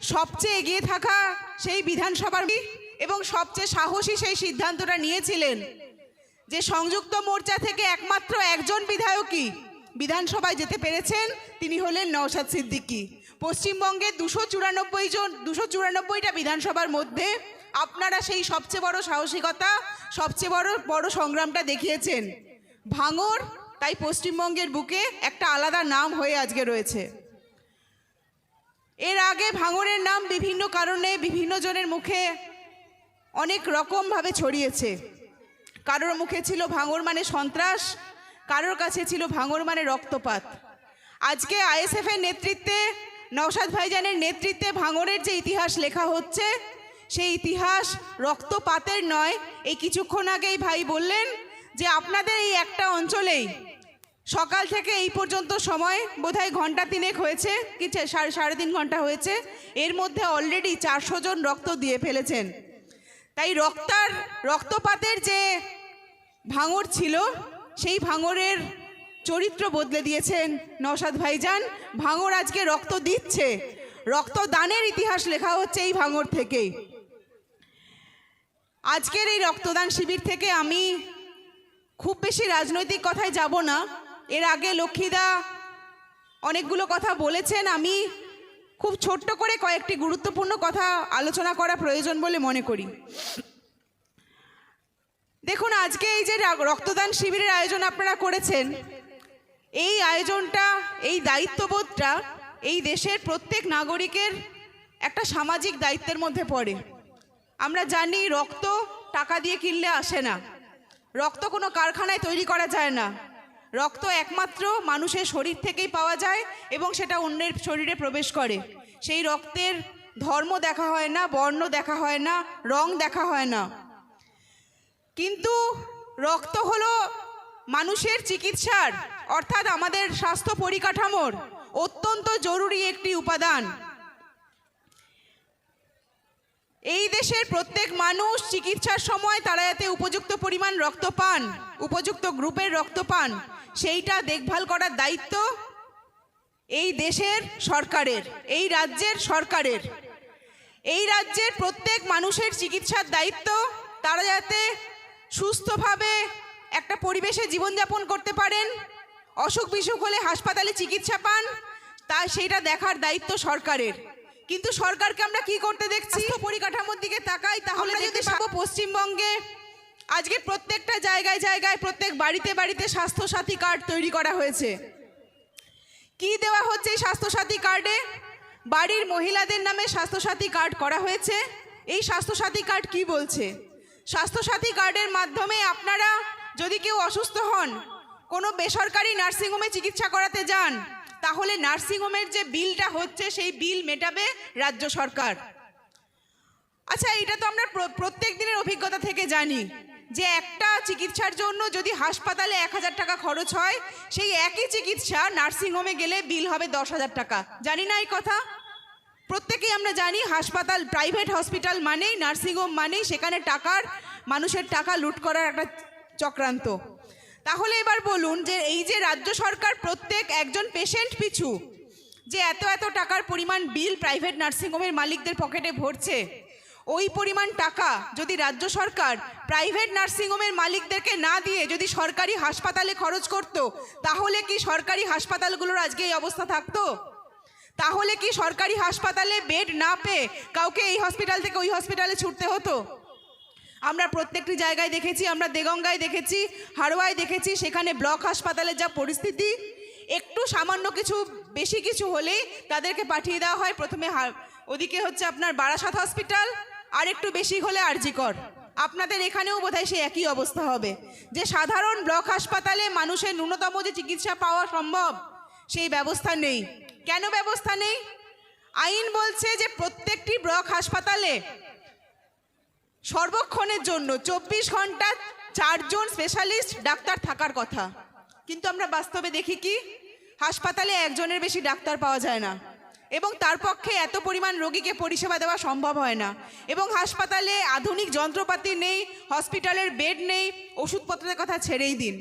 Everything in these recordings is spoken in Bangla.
সবচেয়ে এগিয়ে থাকা সেই বিধানসভার এবং সবচেয়ে সাহসী সেই সিদ্ধান্তটা নিয়েছিলেন যে সংযুক্ত মোর্চা থেকে একমাত্র একজন বিধায়কই বিধানসভায় যেতে পেরেছেন, তিনি হলেন নওশাদ সিদ্দিকী। পশ্চিমবঙ্গে দুশো চুরানব্বই জন, দুশো চুরানব্বইটা বিধানসভার মধ্যে আপনারা সেই সবচেয়ে বড় সাহসিকতা, সবচেয়ে বড় বড় সংগ্রামটা দেখিয়েছেন। ভাঙর তাই পশ্চিমবঙ্গের বুকে একটা আলাদা নাম হয়ে আজকে রয়েছে। এর আগে ভাঙরের নাম বিভিন্ন কারণে বিভিন্ন জনের মুখে অনেক রকমভাবে ছড়িয়েছে। কারোর মুখে ছিল ভাঙর মানে সন্ত্রাস, কারোর কাছে ছিল ভাঙর মানে রক্তপাত। আজকে আইএসএফের নেতৃত্বে, নওশাদ ভাইজানের নেতৃত্বে ভাঙরের যে ইতিহাস লেখা হচ্ছে, সেই ইতিহাস রক্তপাতের নয়। এই কিছুক্ষণ আগেই ভাই বললেন যে, আপনাদের এই একটা অঞ্চলেই সকাল থেকে এই পর্যন্ত সময় বোধহয় ঘণ্টা তিনেক হয়েছে, কি সাড়ে সাড়ে তিন ঘণ্টা হয়েছে। এর মধ্যে অলরেডি চারশো জন রক্ত দিয়ে ফেলেছেন। তাই রক্তার, রক্তপাতের যে ভাঙর ছিল, সেই ভাঙরের চরিত্র বদলে দিয়েছেন নওশাদ ভাইজান। ভাঙর আজকে রক্ত দিচ্ছে। রক্তদানের ইতিহাস লেখা হচ্ছে এই ভাঙর থেকেই আজকের এই রক্তদান শিবির থেকে আমি খুব বেশি রাজনৈতিক কথায় যাব না। এর আগে লক্ষ্মীদা অনেকগুলো কথা বলেছেন। আমি খুব ছোট্ট করে কয়েকটি গুরুত্বপূর্ণ কথা আলোচনা করা প্রয়োজন বলে মনে করি। দেখুন, আজকে এই যে রক্তদান শিবিরের আয়োজন আপনারা করেছেন, এই আয়োজনটা, এই দায়িত্ববোধটা এই দেশের প্রত্যেক নাগরিকের একটা সামাজিক দায়িত্বের মধ্যে পড়ে। আমরা জানি রক্ত টাকা দিয়ে কিনলে আসে না। রক্ত কোনো কারখানায় তৈরি করা যায় না। রক্ত একমাত্র মানুষের শরীর থেকেই পাওয়া যায় এবং সেটা অন্যের শরীরে প্রবেশ করে। সেই রক্তের ধর্ম দেখা হয় না, বর্ণ দেখা হয় না, রং দেখা হয় না। কিন্তু রক্ত হলো মানুষের চিকিৎসার, অর্থাৎ আমাদের স্বাস্থ্য পরিকাঠামোর অত্যন্ত জরুরি একটি উপাদান। এই দেশের প্রত্যেক মানুষ চিকিৎসার সময় তারা যাতে উপযুক্ত পরিমাণ রক্ত পান উপযুক্ত গ্রুপের রক্ত পান সেইটা দেখভাল করার দায়িত্ব এই দেশের সরকারের এই রাজ্যের সরকারের। এই রাজ্যের প্রত্যেক মানুষের চিকিৎসার দায়িত্ব তারা যাতে সুস্থভাবে একটা পরিবেশে জীবনযাপন করতে পারেন অসুখ বিসুখ হলে হাসপাতালে চিকিৎসা পান তা সেইটা দেখার দায়িত্ব সরকারের। কিন্তু সরকারকে আমরা কি করতে দেখছি? পরিকাঠামোর দিকে তাকাই তাহলে যদি পশ্চিমবঙ্গে আজকে প্রত্যেকটা জায়গায় জায়গায়, প্রত্যেক বাড়িতে বাড়িতে স্বাস্থ্যসাথী কার্ড তৈরি করা হয়েছে। কি দেওয়া হচ্ছে এই স্বাস্থ্যসাথী কার্ডে? বাড়ির মহিলাদের নামে স্বাস্থ্যসাথী কার্ড করা হয়েছে। এই স্বাস্থ্যসাথী কার্ড কি বলছে? স্বাস্থ্যসাথী কার্ডের মাধ্যমে আপনারা যদি কেউ অসুস্থ হন, কোনো বেসরকারি নার্সিংহোমে চিকিৎসা করাতে যান, তাহলে নার্সিংহোমের যে বিলটা হচ্ছে, সেই বিল মেটাবে রাজ্য সরকার। আচ্ছা এটা তো আমরা প্র- প্রত্যেক দিনের অভিজ্ঞতা থেকে জানি। যে একটা চিকিৎসার জন্য যদি হাসপাতালে এক হাজার টাকা খরচ হয়, সেই একই চিকিৎসা নার্সিংহোমে গেলে বিল হবে দশ হাজার টাকা। জানি না এই কথা? প্রত্যেকেই আমরা জানি হাসপাতাল প্রাইভেট হসপিটাল মানেই নার্সিংহোম মানেই সেখানে টাকার, মানুষের টাকা লুট করার একটা চক্রান্ত। তাহলে এবার বলুন যে এই যে রাজ্য সরকার প্রত্যেক একজন পেশেন্ট পিছু, যে এত এত টাকার পরিমাণ বিল প্রাইভেট নার্সিংহোমের মালিকদের পকেটে ভরছে ওই পরিমাণ টাকা যদি রাজ্য সরকার প্রাইভেট নার্সিংহোমের মালিকদেরকে না দিয়ে যদি সরকারি হাসপাতালে খরচ করত, তাহলে কি সরকারি হাসপাতালগুলোর আজকে এই অবস্থা থাকতো? তাহলে কি সরকারি হাসপাতালে বেড না পেয়ে কাউকে এই হসপিটাল থেকে ওই হসপিটালে ছুটতে হতো? আমরা প্রত্যেকটি জায়গায় দেখেছি, আমরা দেগঙ্গায় দেখেছি হাড়োয়ায় দেখেছি, সেখানে ব্লক হাসপাতালের যা পরিস্থিতি, একটু সামান্য কিছু, বেশি কিছু হলেই তাদেরকে পাঠিয়ে দেওয়া হয়। প্রথমে ওদিকে হচ্ছে আপনার বারাসাত হসপিটাল আর একটু বেশি হলে আরজিকর আপনাদের এখানেও বোধহয় সেই একই অবস্থা হবে। যে সাধারণ ব্লক হাসপাতালে মানুষের ন্যূনতম যে চিকিৎসা পাওয়া সম্ভব, সেই ব্যবস্থা নেই। কেন ব্যবস্থা নেই? আইন বলছে যে প্রত্যেকটি ব্লক হাসপাতালে সর্বক্ষণের জন্য চব্বিশ ঘণ্টা চারজন স্পেশালিস্ট ডাক্তার থাকার কথা। কিন্তু আমরা বাস্তবে দেখি কি? হাসপাতালে একজনের বেশি ডাক্তার পাওয়া যায় না। এবং তার পক্ষে এত পরিমাণ রোগীকে পরিষেবা দেওয়া সম্ভব হয় না। এবং হাসপাতালে আধুনিক যন্ত্রপাতি নেই, হসপিটালের বেড নেই, ওষুধপত্রের কথা ছেড়েই দিন।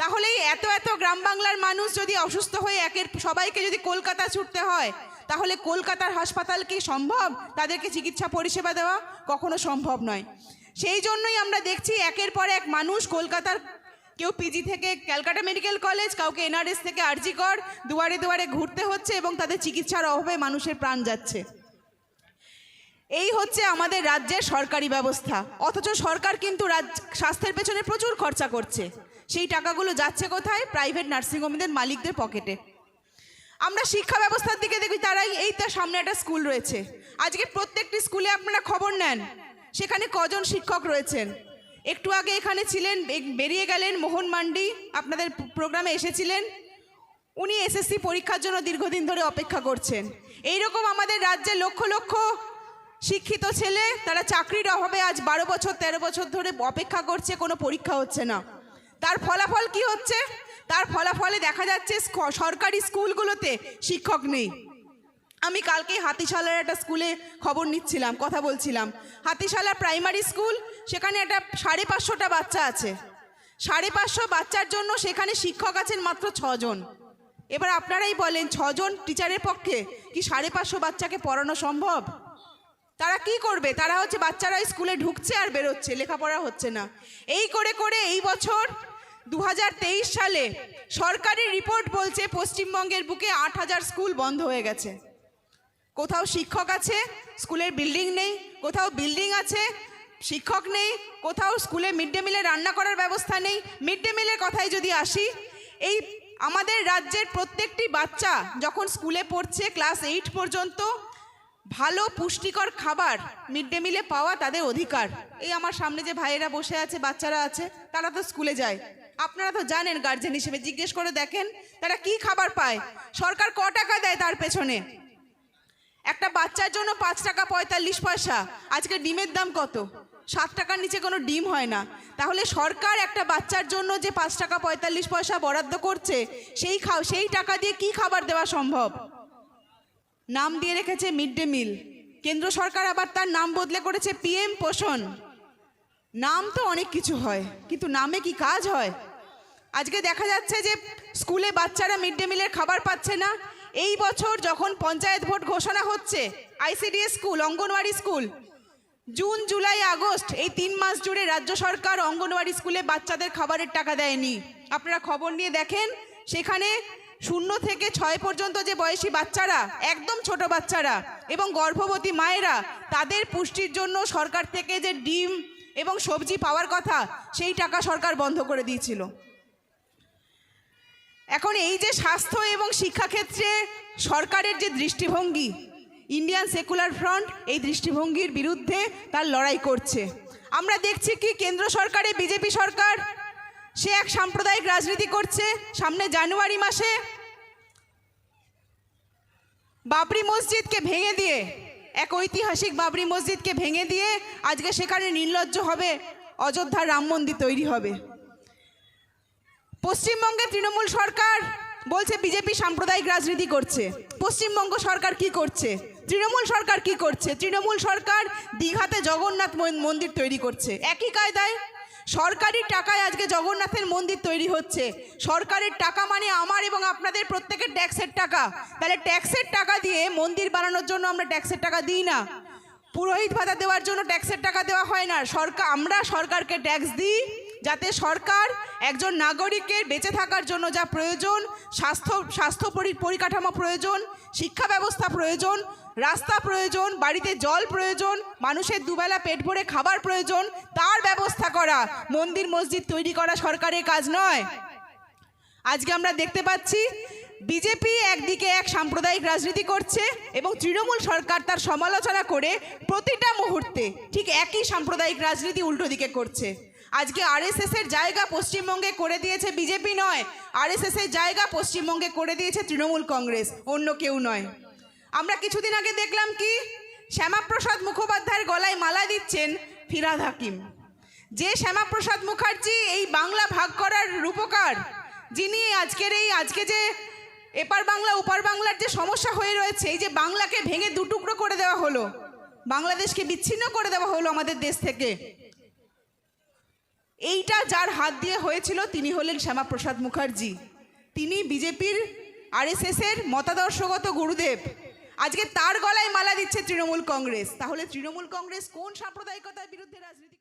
তাহলে এই এত এত গ্রাম বাংলার মানুষ যদি অসুস্থ হয়ে একের সবাইকে যদি কলকাতা ছুটতে হয়, তাহলে কলকাতার হাসপাতাল কি সম্ভব? তাদেরকে চিকিৎসা পরিষেবা দেওয়া কখনো সম্ভব নয়। সেই জন্যই আমরা দেখছি একের পর এক মানুষ কলকাতার কেউ পিজি থেকে ক্যালকাটা মেডিকেল কলেজ, কাউকে এনআরএস থেকে আরজিকর দুয়ারে দুয়ারে ঘুরতে হচ্ছে এবং তাদের চিকিৎসার অভাবে মানুষের প্রাণ যাচ্ছে। এই হচ্ছে আমাদের রাজ্যের সরকারি ব্যবস্থা। অথচ সরকার কিন্তু স্বাস্থ্যের পেছনে প্রচুর খরচা করছে। সেই টাকাগুলো যাচ্ছে কোথায়? প্রাইভেট নার্সিংহোমদের মালিকদের পকেটে। আমরা শিক্ষা ব্যবস্থার দিকে দেখি, তারাই এই তার সামনে একটা স্কুল রয়েছে। আজকে প্রত্যেকটি স্কুলে আপনারা খবর নেন। সেখানে কজন শিক্ষক রয়েছেন? একটু আগে এখানে ছিলেন বেরিয়ে গেলেন মোহন মান্ডি, আপনাদের প্রোগ্রামে এসেছিলেন। উনি এসএসসি পরীক্ষার জন্য দীর্ঘদিন ধরে অপেক্ষা করছেন। এইরকম আমাদের রাজ্যে লক্ষ লক্ষ শিক্ষিত ছেলে, তারা চাকরির অভাবে আজ বারো বছর, তেরো বছর ধরে অপেক্ষা করছে, কোনো পরীক্ষা হচ্ছে না। তার ফলাফল কি হচ্ছে? তার ফলাফলে দেখা যাচ্ছে সরকারি স্কুলগুলোতে শিক্ষক নেই। আমি কালকে হাতিশালার একটা স্কুলে খবর নিচ্ছিলাম, কথা বলছিলাম। হাতিশালা প্রাইমারি স্কুল, সেখানে একটা সাড়ে পাঁচশোটা বাচ্চা আছে। সাড়ে পাঁচশো বাচ্চার জন্য সেখানে শিক্ষক আছেন মাত্র ছজন। এবার আপনারাই বলেন, ছজন টিচারের পক্ষে কি সাড়ে পাঁচশো বাচ্চাকে পড়ানো সম্ভব? তারা কি করবে? তারা হচ্ছে বাচ্চারা স্কুলে ঢুকছে আর বেরোচ্ছে, লেখাপড়া হচ্ছে না। এই করে করে এই বছর দু হাজার তেইশ সালে সরকারি রিপোর্ট বলছে পশ্চিমবঙ্গের বুকে আট হাজার স্কুল বন্ধ হয়ে গেছে। কোথাও শিক্ষক আছে, স্কুলের বিল্ডিং নেই, কোথাও বিল্ডিং আছে, শিক্ষক নেই, কোথাও স্কুলে মিড ডে মিলে রান্না করার ব্যবস্থা নেই। মিড ডে মিলের কথায় যদি আসি, এই আমাদের রাজ্যের প্রত্যেকটি বাচ্চা যখন স্কুলে পড়ছে ক্লাস এইট পর্যন্ত, ভালো পুষ্টিকর খাবার মিড ডে মিলে পাওয়া তাদের অধিকার। এই আমার সামনে যে ভাইয়েরা বসে আছে, বাচ্চারা আছে, তারা তো স্কুলে যায়। আপনারা তো জানেন গার্জেন হিসেবে জিজ্ঞেস করে দেখেন, তারা কি খাবার পায়? সরকার ক টাকা দেয় তার পেছনে? একটা বাচ্চার জন্য পাঁচ টাকা পঁয়তাল্লিশ পয়সা। আজকে ডিমের দাম কত? সাত টাকার নিচে কোনো ডিম হয় না। তাহলে সরকার একটা বাচ্চার জন্য যে পাঁচ টাকা পঁয়তাল্লিশ পয়সা বরাদ্দ করছে, সেই খাও, সেই টাকা দিয়ে কি খাবার দেওয়া সম্ভব? নাম দিয়ে রেখেছে মিড ডে মিল। কেন্দ্র সরকার আবার তার নাম বদলে করেছে পিএম পোষণ। নাম তো অনেক কিছু হয়, কিন্তু নামে কি কাজ হয়? আজকে দেখা যাচ্ছে যে স্কুলে বাচ্চারা মিড ডে মিলের খাবার পাচ্ছে না এই বছর যখন পঞ্চায়েত ভোট ঘোষণা হচ্ছে ICDS school, anganwadi school, June, July, August, এই তিন মাস জুড়ে রাজ্য সরকার অঙ্গনওয়াড়ি স্কুলে বাচ্চাদের খাবারের টাকা দেয়নি। আপনারা খবর নিয়ে দেখেন, সেখানে শূন্য থেকে ছয় পর্যন্ত যে বয়সী বাচ্চারা, একদম ছোট বাচ্চারা এবং গর্ভবতী মায়েরা, তাদের পুষ্টির জন্য সরকার থেকে যে ডিম এবং সবজি পাওয়ার কথা, সেই টাকা সরকার বন্ধ করে দিয়েছিল। এখন এই যে স্বাস্থ্য এবং শিক্ষাক্ষেত্রে সরকারের যে দৃষ্টিভঙ্গি ইন্ডিয়ান সেকুলার ফ্রন্ট এই দৃষ্টিভঙ্গির বিরুদ্ধে তার লড়াই করছে। আমরা দেখছি কি কেন্দ্র সরকারে বিজেপি সরকার, সে এক সাম্প্রদায়িক রাজনীতি করছে। সামনে জানুয়ারি মাসে বাবরি মসজিদকে ভেঙে দিয়ে, এক ঐতিহাসিক বাবরি মসজিদকে ভেঙে দিয়ে আজকে সেখানে নির্লজ্জ হবে, অযোধ্যার রাম মন্দির তৈরি হবে। পশ্চিমবঙ্গে তৃণমূল সরকার বলছে বিজেপি সাম্প্রদায়িক রাজনীতি করছে। পশ্চিমবঙ্গ সরকার কি করছে? তৃণমূল সরকার কি করছে? তৃণমূল সরকার দীঘাতে জগন্নাথ মন্দির তৈরি করছে। একই কায়দায় সরকারি টাকায় আজকে জগন্নাথের মন্দির তৈরি হচ্ছে। সরকারের টাকা মানে আমার এবং আপনাদের প্রত্যেকের ট্যাক্সের টাকা। তাহলে ট্যাক্সের টাকা দিয়ে মন্দির বানানোর জন্য আমরা ট্যাক্সের টাকা দিই না। পুরোহিত ভাতা দেওয়ার জন্য ট্যাক্সের টাকা দেওয়া হয় না। সরকার আমরা সরকারকে ট্যাক্স দিই। যাতে সরকার একজন নাগরিকের বেঁচে থাকার জন্য যা প্রয়োজন, স্বাস্থ্য স্বাস্থ্য পরি- পরিকাঠামো প্রয়োজন, শিক্ষা ব্যবস্থা প্রয়োজন, রাস্তা প্রয়োজন, বাড়িতে জল প্রয়োজন, মানুষের দুবেলা পেট ভরে খাবার প্রয়োজন, তার ব্যবস্থা করা। মন্দির, মসজিদ তৈরি করা সরকারের কাজ নয়। আজকে আমরা দেখতে পাচ্ছি, বিজেপি একদিকে এক সাম্প্রদায়িক রাজনীতি করছে এবং তৃণমূল সরকার তার সমালোচনা করে প্রতিটা মুহূর্তে ঠিক একই সাম্প্রদায়িক রাজনীতি উল্টো দিকে করছে। আজকে এর জায়গা পশ্চিমবঙ্গে করে দিয়েছে বিজেপি নয় এর জায়গা পশ্চিমবঙ্গে করে দিয়েছে তৃণমূল কংগ্রেস, অন্য কেউ নয়। আমরা কিছুদিন আগে দেখলাম কি? শ্যামাপ্রসাদ মুখোপাধ্যায়ের গলায় মালা দিচ্ছেন ফিরাদ হাকিম। যে শ্যামাপ্রসাদ মুখার্জি এই বাংলা ভাগ করার রূপকার, যিনি আজকের এই, আজকে যে এপার বাংলা, ওপার বাংলার যে সমস্যা হয়ে রয়েছে, এই যে বাংলাকে ভেঙে দুটুকরো করে দেওয়া হলো, বাংলাদেশকে বিচ্ছিন্ন করে দেওয়া হলো আমাদের দেশ থেকে এইটা যার হাত দিয়ে হয়েছিল তিনি হলেন শ্যামাপ্রসাদ মুখার্জি। তিনি বিজেপির আরএসএস এর মতাদর্শগত গুরুদেব। আজকে তার গলায় মালা দিচ্ছে তৃণমূল কংগ্রেস। তাহলে তৃণমূল কংগ্রেস কোন সাম্প্রদায়িকতার বিরুদ্ধে রাজনীতি